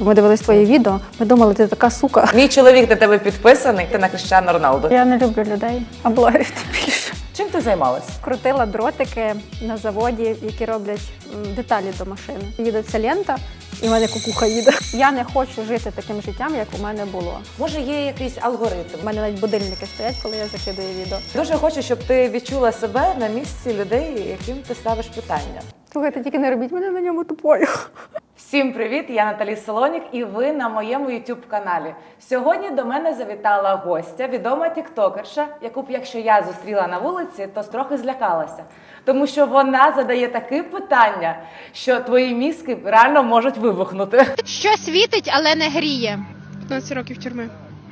Ми дивились твої відео, ми думали, ти така сука. Мій чоловік на тебе підписаний, ти на Кріщану Роналду. Я не люблю людей, а блогерів тим більше. Чим ти займалась? Крутила дротики на заводі, які роблять м, деталі до машини. Їде ця лента, і в мене кукуха їде. Я не хочу жити таким життям, як у мене було. Може, є якийсь алгоритм? У мене навіть будильники стоять, коли я закидую відео. Дуже хочу, щоб ти відчула себе на місці людей, яким ти ставиш питання. Слухайте, тільки не робіть мене на ньому тупою. Всім привіт! Я Наталі Солонік, і ви на моєму youtube каналі. Сьогодні до мене завітала гостя, відома тіктокерша, яку б якщо я зустріла на вулиці, то трохи злякалася. Тому що вона задає такі питання, що твої мізки реально можуть вибухнути. Що світить, але не гріє. 15 років тюрми.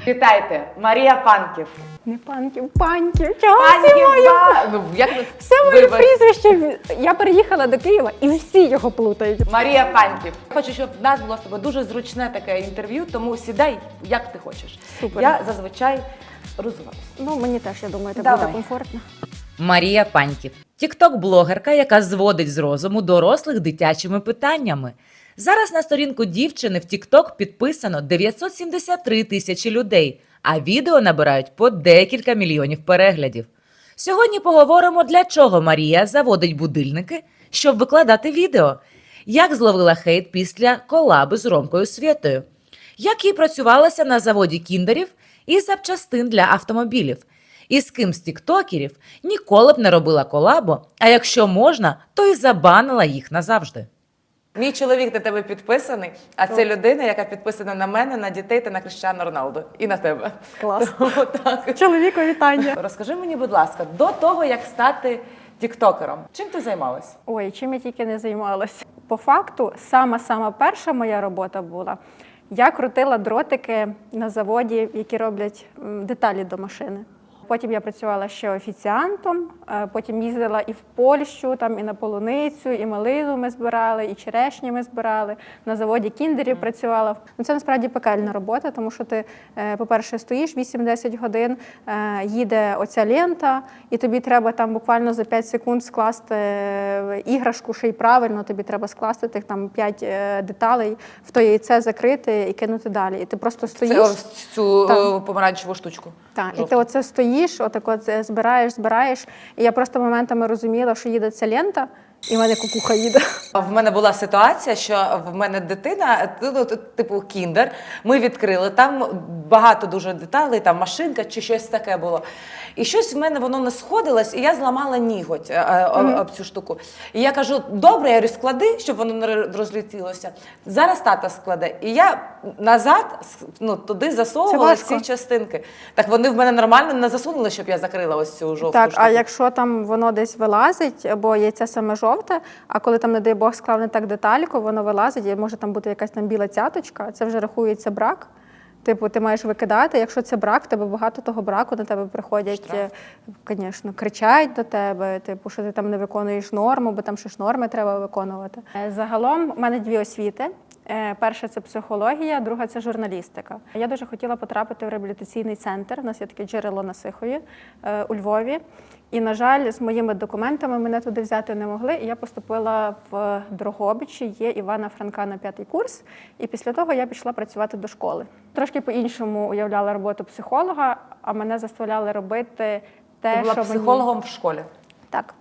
Вітайте, Марія Панків. Не панків, панків. Чого Панків, всі мої? ба- ну, як ви- Все моє Вибач. прізвище. Я переїхала до Києва і всі його плутають. Марія Панків. Хочу, щоб в нас було з тобою дуже зручне таке інтерв'ю, тому сідай, як ти хочеш. Супер. Я зазвичай розуваюся. Ну мені теж я думаю, так Давай. буде комфортно. Марія Паньків, тікток-блогерка, яка зводить з розуму дорослих дитячими питаннями. Зараз на сторінку дівчини в Тікток підписано 973 тисячі людей, а відео набирають по декілька мільйонів переглядів. Сьогодні поговоримо, для чого Марія заводить будильники, щоб викладати відео, як зловила хейт після колаби з Ромкою Свєтою, як їй працювалося на заводі кіндерів і запчастин для автомобілів, і з ким з тіктокерів ніколи б не робила колабо, а якщо можна, то й забанила їх назавжди. Мій чоловік на тебе підписаний, а це людина, яка підписана на мене, на дітей та на Кріщану Роналду. І на тебе. Клас. Отак. Чоловіку вітання. Розкажи мені, будь ласка, до того, як стати тіктокером, чим ти займалась? Ой, чим я тільки не займалася. По факту, сама сама перша моя робота була. Я крутила дротики на заводі, які роблять м, деталі до машини. Потім я працювала ще офіціантом, е, потім їздила і в Польщу, там і на полуницю, і малину ми збирали, і черешні ми збирали. На заводі кіндерів працювала. Ну, це насправді пекельна робота, тому що ти, е, по-перше, стоїш 8-10 годин, е, їде оця лента, і тобі треба там буквально за 5 секунд скласти іграшку, ще й правильно, тобі треба скласти тих там 5 е, деталей, в то яйце закрити і кинути далі. І ти просто стоїш. Це ось цю Так. е, помаранчеву штучку. Так, і ти оце стоїш, отак от е, збираєш, збираєш. І я просто моментами розуміла, що їде ця лента, і в мене кукуха їде. В мене була ситуація, що в мене дитина, типу кіндер, ми відкрили, там багато дуже деталей, там машинка чи щось таке було. І щось в мене воно не сходилось, і я зламала ніготь е, е, об- цю штуку. І я кажу: добре, я говорю, склади, щоб воно не розлетілося. Зараз тата складе. І я назад ну, туди засовувала ці частинки. Так вони в мене нормально не засунули, щоб я закрила ось цю жовту Так, штуку. а якщо там воно десь вилазить, бо яйце саме жовте, а коли там, не дай Бог, склав не так детальку, воно вилазить, і може там бути якась там біла цяточка, це вже рахується брак. Типу, ти маєш викидати. Якщо це брак, в тебе багато того браку на тебе приходять, звісно, кричать до тебе, типу, що ти там не виконуєш норму, бо там ще ж норми треба виконувати. Е, Загалом в мене дві освіти. Е, Перша це психологія, друга це журналістика. Я дуже хотіла потрапити в реабілітаційний центр. У нас є таке джерело на Сихові е, у Львові. І, на жаль, з моїми документами мене туди взяти не могли. І я поступила в Дрогобичі, є Івана Франка на п'ятий курс. І після того я пішла працювати до школи. Трошки по-іншому уявляла роботу психолога, а мене заставляли робити те, Ти була що мені... психологом в школі. Так.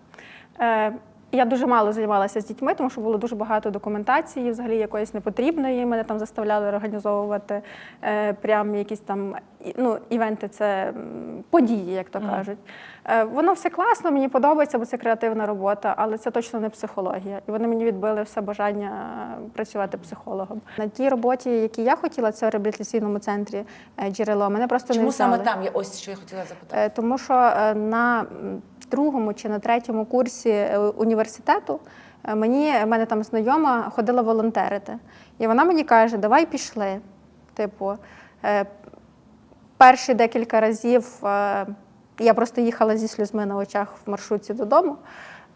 Е, я дуже мало займалася з дітьми, тому що було дуже багато документації, взагалі якоїсь непотрібної. Мене там заставляли організовувати е, прям якісь там ну, івенти, це події, як то кажуть. Воно все класно, мені подобається, бо це креативна робота, але це точно не психологія. І вони мені відбили все бажання працювати психологом. На тій роботі, які я хотіла, це в реабілітаційному центрі е, джерело. Мене просто не Чому взяли. саме там? Я ось що я хотіла запитати. Е, Тому що е, на другому чи на третьому курсі е, університету е, мені мене там знайома ходила волонтерити. І вона мені каже, давай пішли. Типу, е, перші декілька разів е, я просто їхала зі сльозми на очах в маршрутці додому.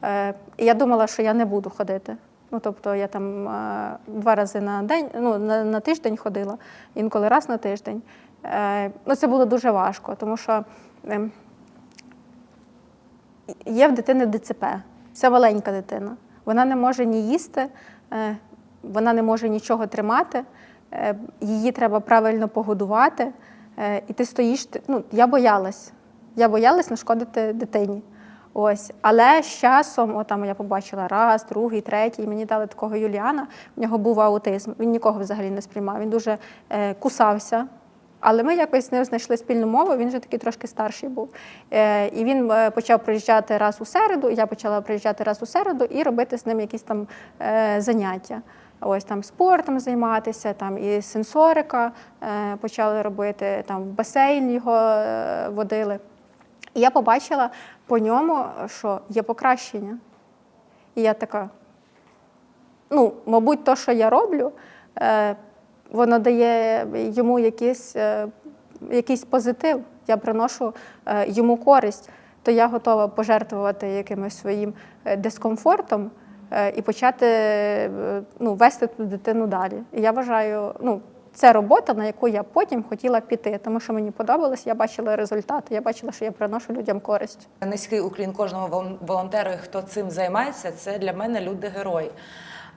Е, І я думала, що я не буду ходити. Ну, тобто я там е, два рази на день, ну, на, на тиждень ходила, інколи раз на тиждень. Е, Ну, це було дуже важко, тому що ем, є в дитини ДЦП. Це маленька дитина. Вона не може ні їсти, вона не може нічого тримати. її треба правильно погодувати, і ти стоїш. ти- Ну, я боялась. Я боялась нашкодити дитині. Ось, але з часом, отам я побачила раз, другий, третій. Мені дали такого Юліана. В нього був аутизм. Він нікого взагалі не сприймав. Він дуже е, кусався. Але ми якось з ним знайшли спільну мову. Він вже такий трошки старший був. Е, і він е, почав приїжджати раз у середу. Я почала приїжджати раз у середу і робити з ним якісь там е, заняття. Ось там спортом займатися, там і сенсорика е, почали робити, там в басейн його е, водили. І я побачила по ньому, що є покращення. І я така, ну, мабуть, то, що я роблю, е, воно дає йому якийсь, е, якийсь позитив. Я приношу е, йому користь, то я готова пожертвувати якимось своїм дискомфортом і почати ну, вести ту дитину далі. І я вважаю, ну, це робота, на яку я потім хотіла піти, тому що мені подобалось, я бачила результати, я бачила, що я приношу людям користь. Низький уклін кожному вол- волонтеру, хто цим займається, це для мене люди-герої.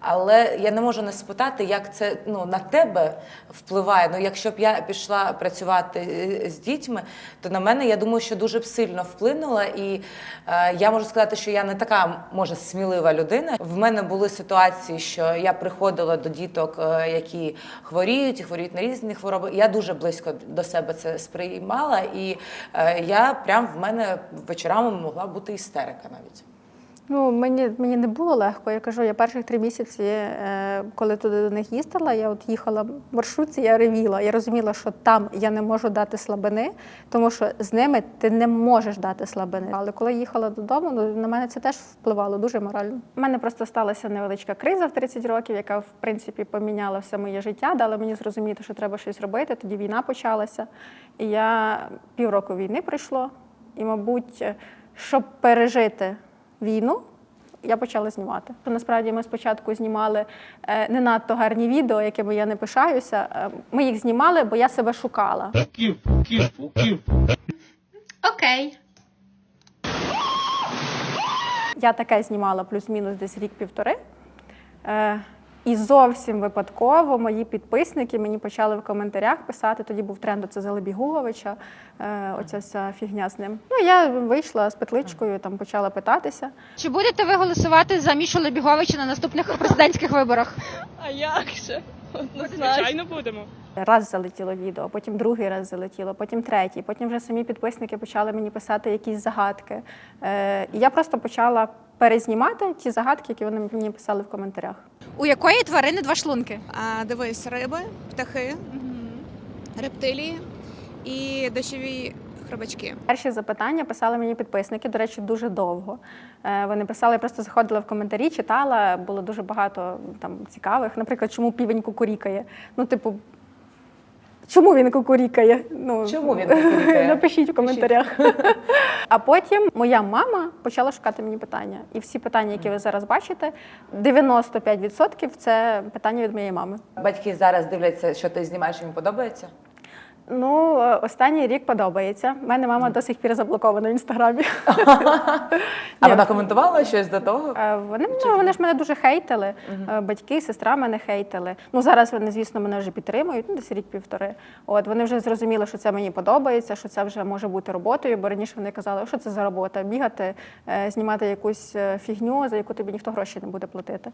Але я не можу не спитати, як це ну, на тебе впливає. Ну, якщо б я пішла працювати е, з дітьми, то на мене я думаю, що дуже б сильно вплинула. І е, я можу сказати, що я не така може смілива людина. В мене були ситуації, що я приходила до діток, е, які хворіють і хворіють на різні хвороби. Я дуже близько до себе це сприймала, і е, я прям в мене вечорами могла бути істерика навіть. Ну, мені, мені не було легко. Я кажу, я перших три місяці, е, коли туди до них їздила, я от їхала в маршрутці, я ревіла. Я розуміла, що там я не можу дати слабини, тому що з ними ти не можеш дати слабини. Але коли їхала додому, ну, на мене це теж впливало дуже морально. У мене просто сталася невеличка криза в 30 років, яка в принципі поміняла все моє життя, дала мені зрозуміти, що треба щось робити. Тоді війна почалася. І я півроку війни пройшло. І, мабуть, щоб пережити війну, я почала знімати. Насправді ми спочатку знімали е, не надто гарні відео, якими я не пишаюся. Е, Ми їх знімали, бо я себе шукала. Ків, ків, ків. Окей. Я таке знімала плюс-мінус десь рік-півтори. І зовсім випадково мої підписники мені почали в коментарях писати. Тоді був тренд оце Залебігуловича, е, оця вся фігня з ним. Ну я вийшла з петличкою, там почала питатися. Чи будете ви голосувати за Мішу Лебіговича на наступних президентських виборах? А як же? Звичайно будемо. Раз залетіло відео, потім другий раз залетіло, потім третій. Потім вже самі підписники почали мені писати якісь загадки. Е, і я просто почала перезнімати ті загадки, які вони мені писали в коментарях. У якої тварини два шлунки? А, дивись, риби, птахи, рептилії і дощові хробачки. Перші запитання писали мені підписники, до речі, дуже довго. Е, Вони писали, я просто заходила в коментарі, читала, було дуже багато там цікавих. Наприклад, чому півень кукурікає? Ну, типу, чому він кукурікає? Ну, Чому він кукурікає? Напишіть в коментарях. А потім моя мама почала шукати мені питання. І всі питання, які ви зараз бачите, 95% це питання від моєї мами. Батьки зараз дивляться, що ти знімаєш, їм подобається. Ну, е, останній рік подобається. У мене мама до сих пір заблокована в інстаграмі. А вона коментувала щось до того? Е, Вони, ну, вони ж мене дуже хейтили. Е, Батьки, сестра мене хейтили. Ну зараз вони, звісно, мене вже підтримують, ну десь рік-півтори. От вони вже зрозуміли, що це мені подобається, що це вже може бути роботою, бо раніше вони казали, що це за робота, бігати, знімати якусь фігню, за яку тобі ніхто гроші не буде платити.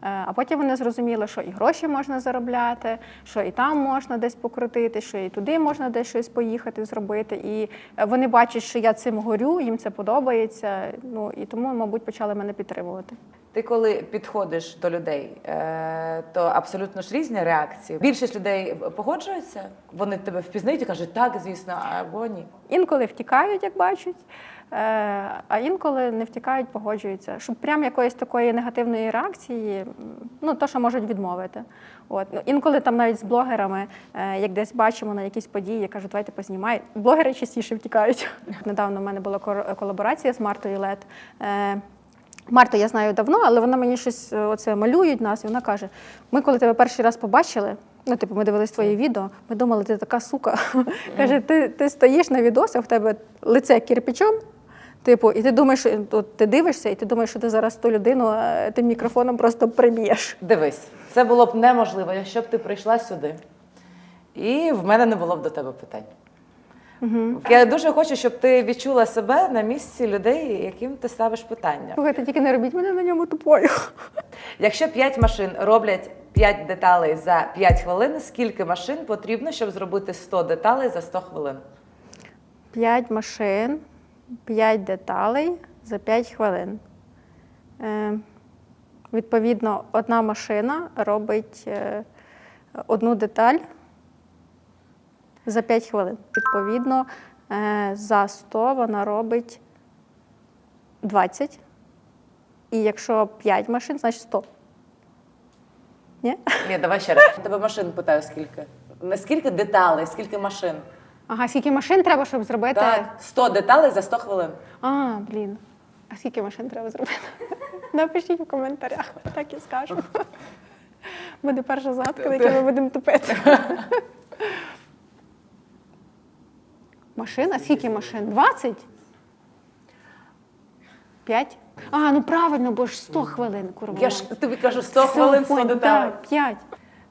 А потім вони зрозуміли, що і гроші можна заробляти, що і там можна десь покрутити, що і туди можна десь щось поїхати зробити. І е, вони бачать, що я цим горю, їм це подобається. Ну і тому, мабуть, почали мене підтримувати. Ти коли підходиш до людей, е, то абсолютно ж різні реакції. Більшість людей погоджуються, вони тебе впізнають і кажуть, так, звісно, або ні. Інколи втікають, як бачать, е, а інколи не втікають, погоджуються. Щоб прям якоїсь такої негативної реакції, ну то, що можуть відмовити. От. Ну, інколи там навіть з блогерами, е, як десь бачимо на якісь події, я кажу, давайте познімай. Блогери частіше втікають. Недавно в мене була колаборація з Мартою Лет. Е, Марту я знаю давно, але вона мені щось е, оце малюють нас, і вона каже: ми, коли тебе перший раз побачили, ну, типу, ми дивились твоє відео, ми думали, ти така сука. Каже, ти, ти стоїш на відосах, в тебе лице кирпичом. Типу, і ти думаєш, от ти дивишся, і ти думаєш, що ти зараз ту людину е, тим мікрофоном просто приб'єш. Дивись, це було б неможливо, якщо б ти прийшла сюди І в мене не було б до тебе питань. Я дуже хочу, щоб ти відчула себе на місці людей, яким ти ставиш питання. Слухайте, тільки не робіть мене на ньому тупою. Якщо 5 машин роблять 5 деталей за 5 хвилин, скільки машин потрібно, щоб зробити 100 деталей за 100 хвилин? П'ять машин, п'ять деталей за 5 хвилин. Е, відповідно, одна машина робить е, одну деталь за 5 хвилин. Відповідно, е, за 100 вона робить 20. І якщо 5 машин, значить 100. Ні? Ні, давай ще раз. Тебе машин питаю, скільки? Не скільки деталей, скільки машин? Ага, скільки машин треба, щоб зробити? Так, 100 деталей за 100 хвилин. А, блін. А скільки машин треба зробити? Напишіть в коментарях, так і скажу. Буде перша загадка, на якій ми будемо тупити. Машин? А скільки машин? 20? 5? А, ну правильно, бо ж 100 хвилин, курва. Я ж тобі кажу 100 хвилин, 100 деталей. 5.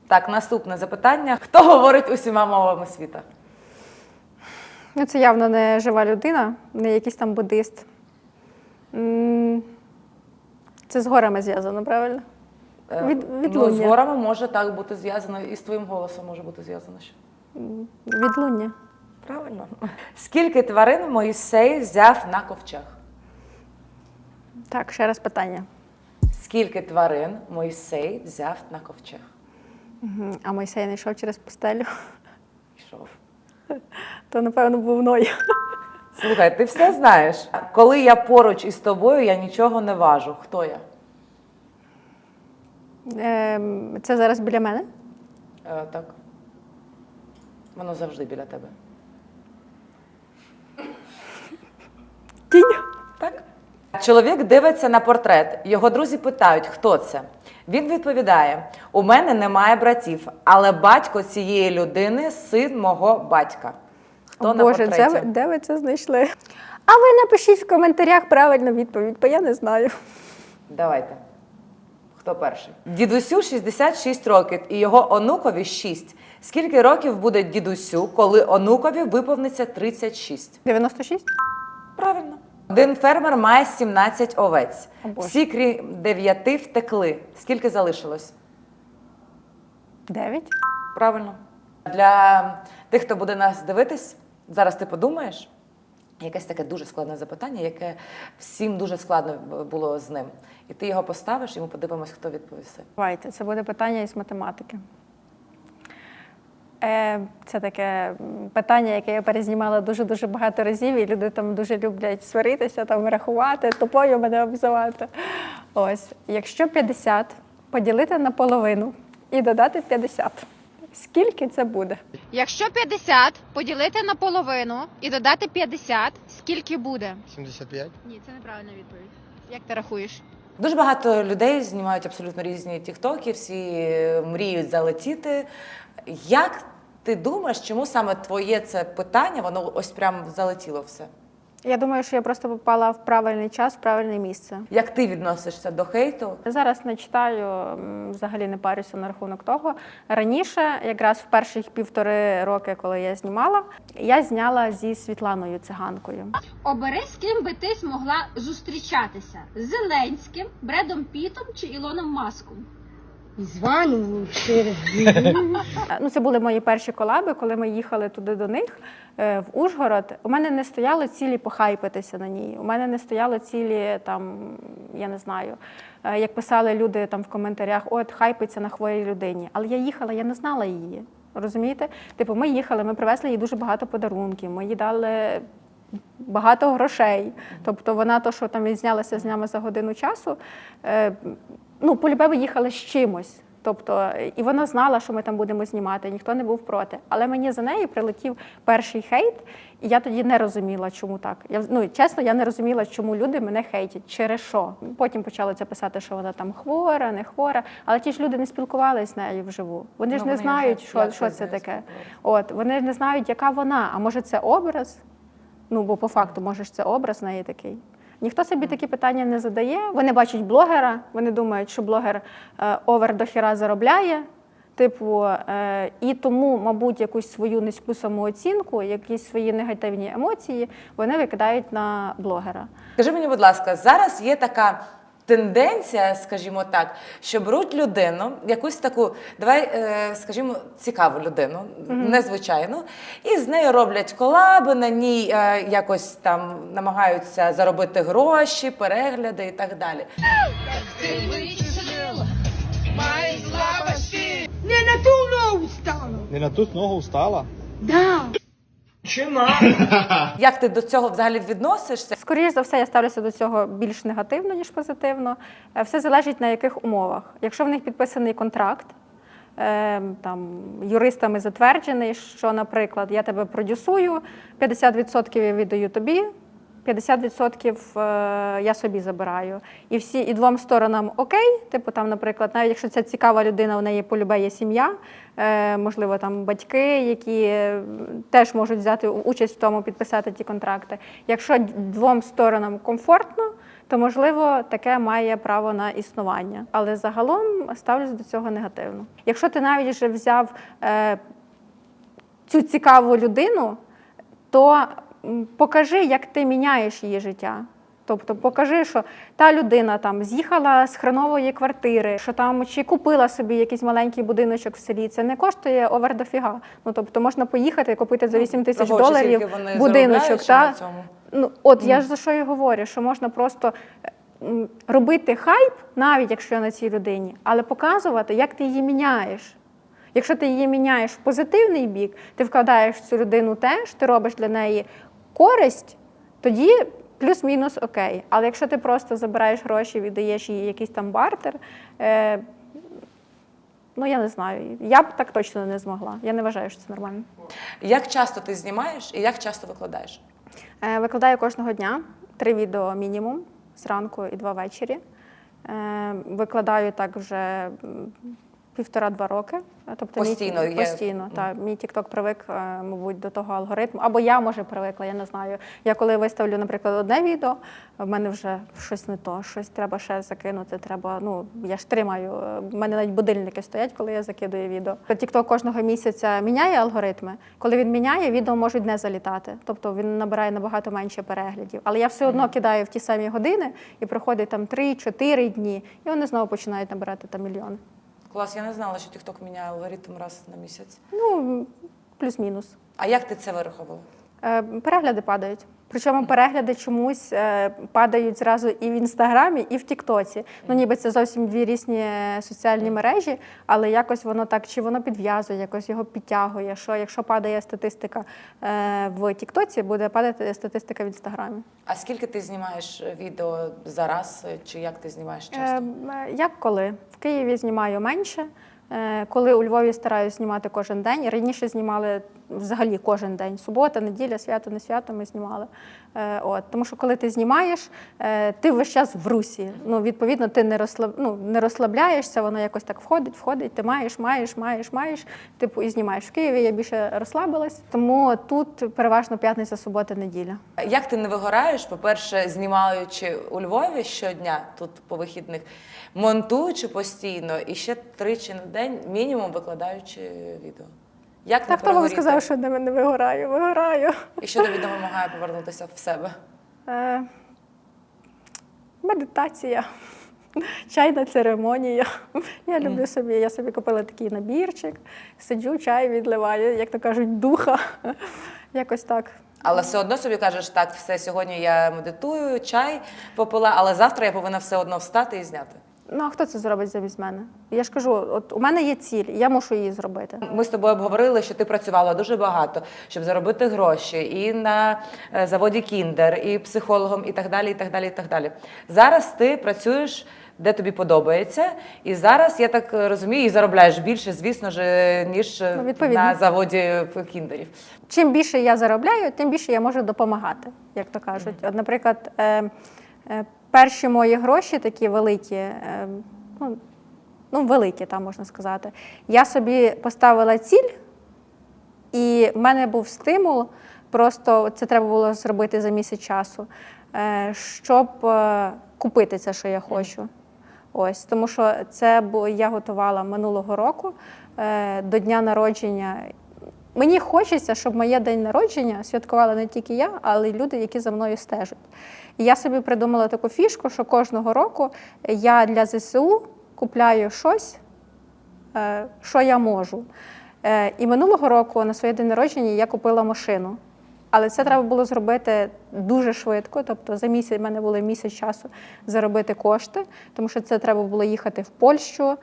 Так, наступне запитання. Хто говорить усіма мовами світа? Ну, це явно не жива людина, не якийсь там буддист. М, Це з горами зв'язано, правильно? Е, Від- ну, з горами може так бути зв'язано, і з твоїм голосом може бути зв'язано ще. Відлуння. Правильно. Скільки тварин Моїсей взяв на ковчег? Так, ще раз питання. Скільки тварин Моїсей взяв на ковчег? Мгм. А Мойсей не йшов через пустелю, Пішов. то напевно був Ной. Слухай, ти все знаєш. Коли я поруч із тобою, я нічого не важу. Хто я? Ем, Це зараз біля мене. Е, так. Воно завжди біля тебе. Тінь. Так. Чоловік дивиться на портрет. Його друзі питають, хто це. Він відповідає: у мене немає братів, але батько цієї людини син мого батька. Хто О, на Боже, портреті? це, де ви це знайшли? А ви напишіть в коментарях правильну відповідь, бо я не знаю. Давайте. Хто перший? Дідусю 66 років і його онукові 6. Скільки років буде дідусю, коли онукові виповниться 36? 96? Правильно. Один фермер має 17 овець. О, Боже. Всі крім 9 втекли. Скільки залишилось? 9? Правильно. Для тих, хто буде нас дивитись, зараз ти подумаєш. Якесь таке дуже складне запитання, яке всім дуже складно було з ним. І ти його поставиш, і ми подивимось, хто відповісти. Давайте, це буде питання із математики. Е, Це таке питання, яке я перезнімала дуже-дуже багато разів, і люди там дуже люблять сваритися, там рахувати, тупою мене обзивати. Ось, якщо 50 поділити на половину і додати 50, скільки це буде? Якщо 50 поділити на половину і додати 50, скільки буде? 75. Ні, це неправильна відповідь. Як ти рахуєш? Дуже багато людей знімають абсолютно різні тіктоки, всі мріють залетіти. Як ти думаєш, чому саме твоє це питання, воно ось прям залетіло все? Я думаю, що я просто попала в правильний час, в правильне місце. Як ти відносишся до хейту? Зараз не читаю, м, взагалі не парюся на рахунок того. Раніше, якраз в перших півтори роки, коли я знімала, я зняла зі Світланою циганкою. Обери, з ким би ти змогла зустрічатися: з Зеленським, Бредом Пітом чи Ілоном Маском? Е, Ну, це були мої перші колаби, коли ми їхали туди до них е, в Ужгород. У мене не стояло цілі похайпитися на ній. У мене не стояло цілі там, я не знаю, е, як писали люди там в коментарях, от хайпиться на хворій людині. Але я їхала, я не знала її. Розумієте? Типу, ми їхали, ми привезли їй дуже багато подарунків, ми їй дали багато грошей. Тобто вона то, що там відзнялася з нами за годину часу, е, ну, полюбе виїхала з чимось. Тобто, і вона знала, що ми там будемо знімати, ніхто не був проти. Але мені за неї прилетів перший хейт, і я тоді не розуміла, чому так. Я ну чесно, я не розуміла, чому люди мене хейтять, через що. Потім почали це писати, що вона там хвора, не хвора. Але ті ж люди не спілкувалися з нею вживу. Вони ж Ну, не вони знають, що, що це таке. От вони ж не знають, яка вона. А може, це образ? Ну, бо по факту, може ж це образ неї такий. Ніхто собі такі питання не задає. Вони бачать блогера, вони думають, що блогер е, овер до хіра заробляє, Типу, е, і тому, мабуть, якусь свою низьку самооцінку, якісь свої негативні емоції вони викидають на блогера. Скажи мені, будь ласка, зараз є така тенденція, скажімо так, що беруть людину, якусь таку, давай, е, скажімо, цікаву людину, незвичайну, і з нею роблять колаби, на ній е, якось там намагаються заробити гроші, перегляди і так далі. Не на ту ногу встала? Як ти до цього взагалі відносишся? Скоріше за все, я ставлюся до цього більш негативно, ніж позитивно. Е, Все залежить на яких умовах. Якщо в них підписаний контракт, е, там, юристами затверджений, що, наприклад, я тебе продюсую, 50% я віддаю тобі, 50% е, я собі забираю. І всі і двом сторонам окей. Типу, там, наприклад, навіть якщо це цікава людина, у неї полюбе є сім'я, е, можливо, там батьки, які е, теж можуть взяти участь в тому, підписати ті контракти. Якщо двом сторонам комфортно, то можливо таке має право на існування. Але загалом ставлюсь до цього негативно. Якщо ти навіть вже взяв цю цікаву людину, то покажи, як ти міняєш її життя. Тобто покажи, що та людина там з'їхала з хренової квартири, що там чи купила собі якийсь маленький будиночок в селі. Це не коштує овер дофіга. Ну тобто можна поїхати купити за 8 тисяч чи доларів вони будиночок. Та? на цьому? Ну от я ж за що і говорю, що можна просто робити хайп, навіть якщо я на цій людині, але показувати, як ти її міняєш. Якщо ти її міняєш в позитивний бік, ти вкладаєш в цю людину теж, ти робиш для неї користь, тоді плюс-мінус окей. Але якщо ти просто забираєш гроші, віддаєш їй якийсь там бартер, е, ну я не знаю. Я б так точно не змогла. Я не вважаю, що це нормально. Як часто ти знімаєш і як часто викладаєш? Е, Викладаю кожного дня три відео мінімум зранку і два ввечері. Е, Викладаю так вже півтора-два роки. Е, Тобто Постійно мій, є? постійно. Та, мій TikTok привик, е, мабуть, до того алгоритму. Або я може привикла, я не знаю. Я коли виставлю, наприклад, одне відео, в мене вже щось не то, щось треба ще закинути. Треба, ну я ж тримаю. е, В мене навіть будильники стоять, коли я закидую відео. TikTok кожного місяця міняє алгоритми. Коли він міняє, відео можуть не залітати. Тобто він набирає набагато менше переглядів. Але я все одно кидаю в ті самі години і проходить там 3-4 дні, і вони знову починають набирати там мільйони. Клас, я не знала, що TikTok міняє алгоритм раз на місяць. Ну, плюс-мінус. А як ти це вирахувала? Е, Перегляди падають. Причому перегляди чомусь е, падають зразу і в інстаграмі, і в Тіктоці. Ну, ніби це зовсім дві різні е, соціальні мережі, але якось воно так, чи воно підв'язує, якось його підтягує. Що якщо падає статистика е, в Тіктоці, буде падати статистика в інстаграмі. А скільки ти знімаєш відео за раз, чи як ти знімаєш Е, часто? Як коли? В Києві знімаю менше. Е, Коли у Львові стараюсь знімати кожен день. Раніше знімали взагалі кожен день. Субота, неділя, свято, не свято ми знімали. Е, От. Тому що коли ти знімаєш, е, ти весь час в русі. Ну, відповідно, ти не, розслаб... ну, не розслабляєшся, воно якось так входить, входить, ти маєш, маєш, маєш, маєш, типу, і знімаєш. В Києві я більше розслабилась, тому тут переважно п'ятниця, субота, неділя. Як ти не вигораєш, по-перше, знімаючи у Львові щодня, тут по вихідних, монтуючи постійно і ще тричі на день, мінімум викладаючи відео. Як не Так хто вам сказав, що не, не вигораю? Вигораю. І що тобі допомагає повернутися в себе? Е, медитація, чайна церемонія. Я люблю собі, я собі купила такий набірчик, сиджу, чай відливаю, як то кажуть, духа. Якось так. Але все одно собі кажеш, так, все, сьогодні я медитую, чай попила, але завтра я повинна все одно встати і зняти. Ну а хто це зробить замість мене? Я ж кажу, от у мене є ціль, я мушу її зробити. Ми з тобою обговорили, що ти працювала дуже багато, щоб заробити гроші і на е, заводі Кіндер, і психологом, і так далі. і так далі, і так далі. Зараз ти працюєш де тобі подобається, і зараз я так розумію, і заробляєш більше, звісно ж, ніж е, Ну, на заводі кіндерів. Чим більше я заробляю, тим більше я можу допомагати, як то кажуть. От, наприклад, е, е, перші мої гроші такі великі, е, ну, ну, великі, там можна сказати. Я собі поставила ціль, і в мене був стимул, просто це треба було зробити за місяць часу, е, щоб е, купити це, що я хочу. Ось тому, що це я готувала минулого року до дня народження. Мені хочеться, щоб моє день народження святкувала не тільки я, але й люди, які за мною стежать. І я собі придумала таку фішку, що кожного року я для ЗСУ купляю щось, е, що я можу. Е, І минулого року на своє день народження я купила машину. Але це треба було зробити дуже швидко. Тобто за місяць в мене було місяць часу заробити кошти, тому що це треба було їхати в Польщу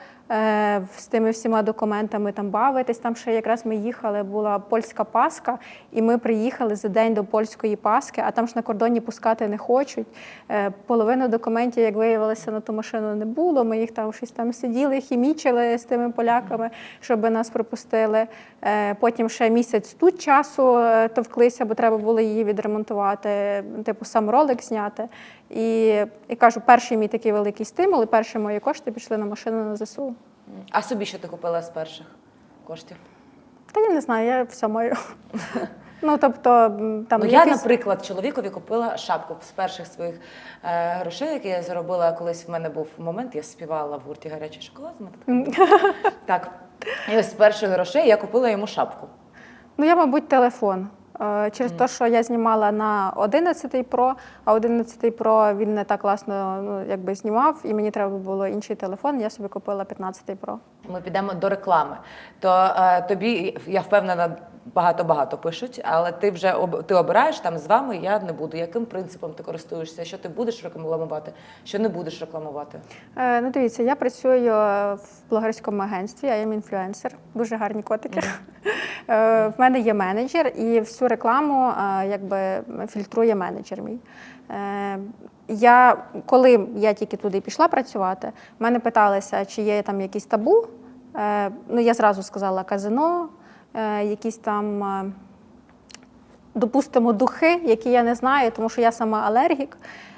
з тими всіма документами, там бавитись. Там ще якраз ми їхали, була польська Пасха, і ми приїхали за день до польської Пасхи, а там ж на кордоні пускати не хочуть. Е, Половину документів, як виявилося, на ту машину не було. Ми їх там щось там сиділи, хімічили з тими поляками, щоб нас пропустили. Е, Потім ще місяць тут часу е, товклися, бо треба було її відремонтувати, типу сам ролик зняти. І, і кажу, перший мій такий великий стимул, і перші мої кошти пішли на машину на ЗСУ. А собі що ти купила з перших коштів? Та я не знаю, я все маю. Ну, тобто, там ну, я, наприклад, чоловікові купила шапку з перших своїх е, грошей, які я заробила колись. В мене був момент, я співала в гурті гарячий шоколад. Так. І ось з перших грошей я купила йому шапку. Ну, я, мабуть, телефон. Е, Через те, що я знімала на 11 Pro, а 11 Pro він не так класно ну, якби знімав, і мені треба було інший телефон, я собі купила 15 Pro. Ми підемо до реклами. То е, тобі, я впевнена, багато-багато пишуть, але ти вже об, ти обираєш там з вами, я не буду. Яким принципом ти користуєшся? Що ти будеш рекламувати, що не будеш рекламувати? Е, ну, дивіться, я працюю в блогерському агентстві, я є інфлюенсер, дуже гарні котики. Е, в мене є менеджер, і всю рекламу е, якби фільтрує менеджер мій. Е, я, коли я тільки туди пішла працювати, мене питалися, чи є там якісь табу. Е, ну, я зразу сказала казино, е, якісь там. е, допустимо, духи, які я не знаю, тому що я сама алергік.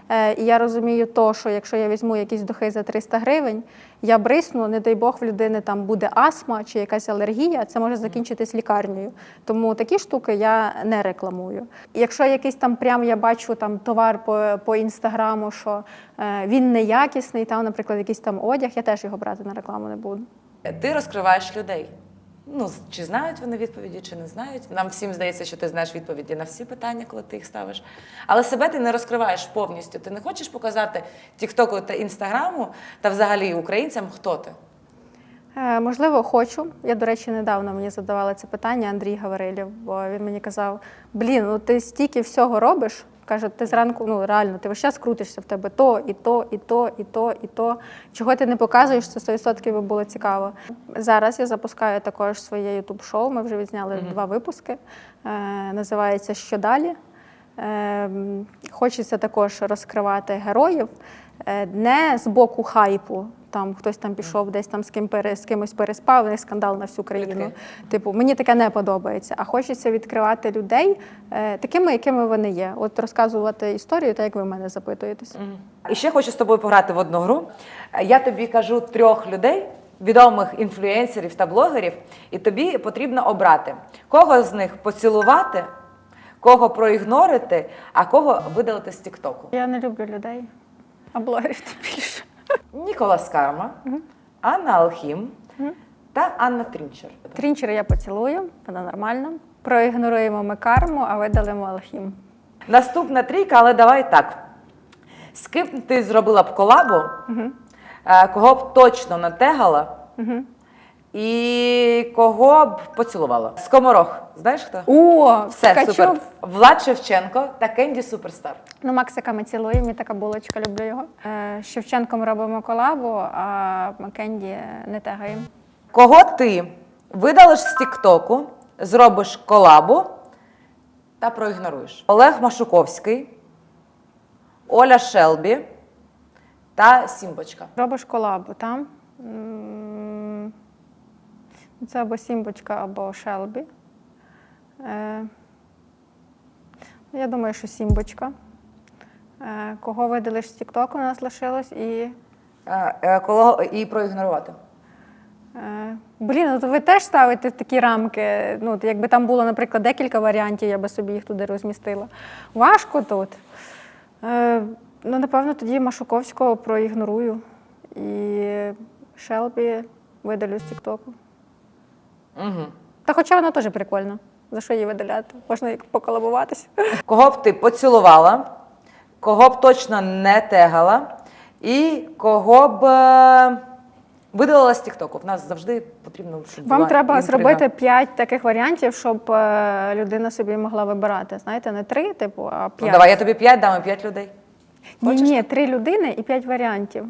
Е, І я розумію, то, що якщо я візьму якісь духи за 300 гривень, я брисну, не дай Бог, в людини там буде астма чи якась алергія, це може закінчитись лікарнею. Тому такі штуки я не рекламую. Якщо якийсь там прям я бачу там товар по, по інстаграму, що е, він неякісний, там, наприклад, якийсь там одяг, я теж його брати на рекламу не буду. Ти розкриваєш людей. Ну, чи знають вони відповіді, чи не знають. Нам всім здається, що ти знаєш відповіді на всі питання, коли ти їх ставиш. Але себе ти не розкриваєш повністю. Ти не хочеш показати Тіктоку та Інстаграму та взагалі українцям, хто ти. Е, Можливо, хочу. Я, до речі, недавно мені задавали це питання Андрій Гаврилів, бо він мені казав: блін, ну ти стільки всього робиш. Каже, ти зранку, ну реально, ти весь час крутишся в тебе то, і то, і то, і то, і то. Чого ти не показуєш, це 100% би було цікаво. Зараз я запускаю також своє ютуб-шоу. Ми вже відзняли два випуски. Е, називається Що далі? Е, Хочеться також розкривати героїв е, не з боку хайпу. Там хтось там пішов, десь там з ким пере, з кимось переспав, не скандал на всю країну. Плітки. Типу, мені таке не подобається. А хочеться відкривати людей е, такими, якими вони є. От розказувати історію, так як ви мене запитуєтесь. І ще хочу з тобою пограти в одну гру. Я тобі кажу трьох людей, відомих інфлюенсерів та блогерів, і тобі потрібно обрати, кого з них поцілувати, кого проігнорити, а кого видалити з Тіктоку. Я не люблю людей, а блогерів тим більше. Ніколас Карма, Анна Алхім та Анна Трінчер. Трінчера я поцілую, вона нормальна. Проігноруємо ми карму, а видалимо алхім. Наступна трійка, але давай так. З ким ти зробила б колабу, е, кого б точно натегала, і кого б поцілувала? Скоморох. Знаєш хто? О, Все, Ткачов. супер. Влад Шевченко та Кенді Суперстар. Ну, Максика ми цілуємо, і така булочка, люблю його. Е, з Шевченком робимо колабу, а Макенді не тегаємо. Кого ти видалиш з Тіктоку, зробиш колабу та проігноруєш? Олег Машуковський, Оля Шелбі та Сімбочка. Робиш колабу, там? Це або Сімбочка, або Шелбі. Е, Я думаю, що Сімбочка. Е, Кого видалиш з Тіктоку, у нас лишилось і. Е, е, Кого і проігнорувати. Е, Блін, ну то ви теж ставите такі рамки. Ну, якби там було, наприклад, декілька варіантів, я би собі їх туди розмістила. Важко тут. Е, ну, напевно, тоді Машуковського проігнорую І Шелбі видалю з Тіктоку. Угу. Та хоча вона теж прикольна. За що її видаляти? Можна поколабуватися. Кого б ти поцілувала, кого б точно не тегала, і кого б е, видалила з Тіктоку. В нас завжди потрібно, щоб Вам була треба інтрига. зробити п'ять таких варіантів, щоб е, людина собі могла вибирати. Знаєте, не три, типу, а Ну, п'ять. давай я тобі п'ять дам і п'ять людей. ні, Хочеш ні, три людини і п'ять варіантів.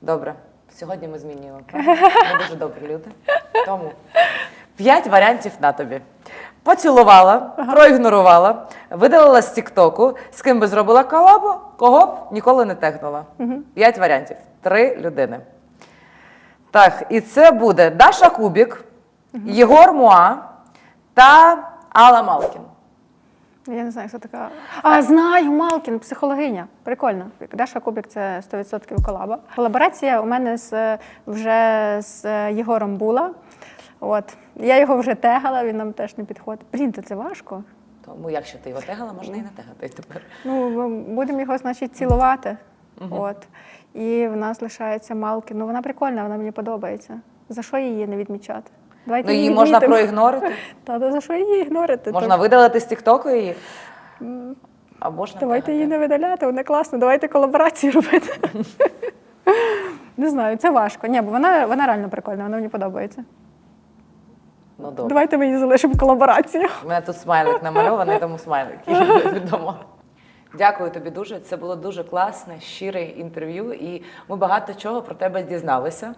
Добре, сьогодні ми змінюємо. Ми дуже добрі люди. Тому п'ять варіантів на тобі. Поцілувала, проігнорувала, видалила з Тіктоку, з ким би зробила колабу, кого б ніколи не тегнула. П'ять варіантів. Три людини. Так, і це буде Даша Кубік, Єгор Муа та Алла Малкін. Я не знаю, хто така. А, знаю, Малкін, психологиня. Прикольно. Даша Кубік це 100% колаба. Колаборація у мене з, вже з е, Єгором була. От. Я його вже тегала, він нам теж не підходить. Блін, то це важко. Тому якщо ти його тегала, можна і не тегати тепер. Ну, ми будемо його, значить, цілувати. От. І в нас лишається Малкін. Ну, вона прикольна, вона мені подобається. За що її не відмічати? Давайте Ну, її можна відмітимо. проігнорити. Та, та за що її ігнорити? Можна То видалити з Тіктоку її. А можна Давайте тегати. її не видаляти, вона класна, давайте колаборації робити. Не знаю, це важко. Ні, бо вона, вона реально прикольна, вона мені подобається. Ну добре. Давайте ми її залишимо колаборацію. У мене тут смайлик намальований, тому смайлик відомо. Дякую тобі дуже. Це було дуже класне, щире інтерв'ю, і ми багато чого про тебе дізналися.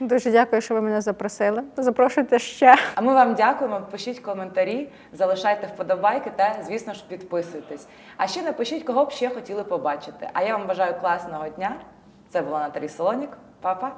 Дуже дякую, що ви мене запросили. Запрошуйте ще. А ми вам дякуємо. Пишіть коментарі, залишайте вподобайки та, звісно ж, підписуйтесь. А ще напишіть, кого б ще хотіли побачити. А я вам бажаю класного дня. Це була Наталі Солонік. Па-па!